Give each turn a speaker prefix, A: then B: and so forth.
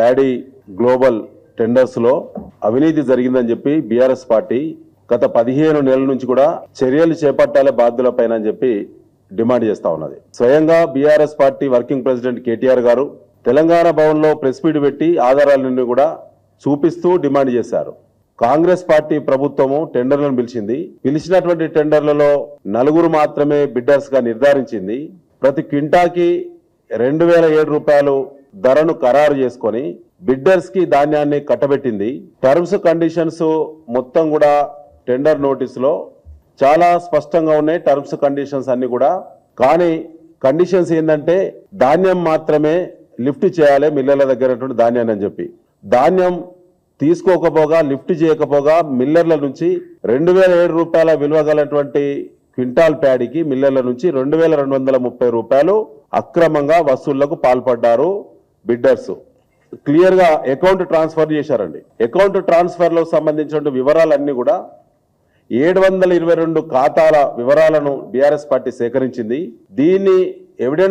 A: Paddy global టెండర్స్లో అవినీతి జరిగిందని చెప్పి బీఆర్ఎస్ పార్టీ గత పదిహేను నెలల నుంచి కూడా చర్యలు చేపట్టాలే బాధ్యులపైన అని చెప్పి డిమాండ్ చేస్తా ఉన్నది. స్వయంగా BRS party working president KTR గారు తెలంగాణ భవన్లో ప్రెస్ మీట్ పెట్టి ఆధారాలన్నీ కూడా చూపిస్తూ డిమాండ్ చేశారు. కాంగ్రెస్ పార్టీ ప్రభుత్వము టెండర్లను పిలిచింది. పిలిచినటువంటి టెండర్లలో నలుగురు మాత్రమే బిడ్డర్స్గా నిర్ధారించింది. ప్రతి క్వింటాకి రెండు వేల ఏడు రూపాయలు ధరను ఖరారు చేసుకొని బిడ్డర్స్కి ధాన్యాన్ని కట్టబెట్టింది. టర్మ్స్ కండిషన్స్ మొత్తం కూడా టెండర్ నోటీసులో చాలా స్పష్టంగా ఉన్నాయి. టర్మ్స్ కండిషన్స్ అన్ని కూడా. కానీ కండిషన్స్ ఏంటంటే ధాన్యం మాత్రమే లిఫ్ట్ చేయాలి మిల్లర్ల దగ్గర ధాన్యాన్ని అని చెప్పి. ధాన్యం తీసుకోకపోగా లిఫ్ట్ చేయకపోగా మిల్లర్ల నుంచి రెండు వేల ఏడు రూపాయల విలువ గలటువంటి క్వింటాల్ ప్యాడీకి మిల్లర్ల నుంచి రెండు వేల రెండు వందల ముప్పై రూపాయలు అక్రమంగా వసూళ్ళకు పాల్పడ్డారు. బిడ్డర్స్ క్లియర్గా అకౌంట్ ట్రాన్స్ఫర్ చేశారండి. అకౌంట్ ట్రాన్స్ఫర్లో సంబంధించిన వివరాలన్నీ కూడా ఏడు వందల ఇరవై రెండు ఖాతాల వివరాలను బీఆర్ఎస్ పార్టీ సేకరించింది. దీన్ని ఎవిడెన్స్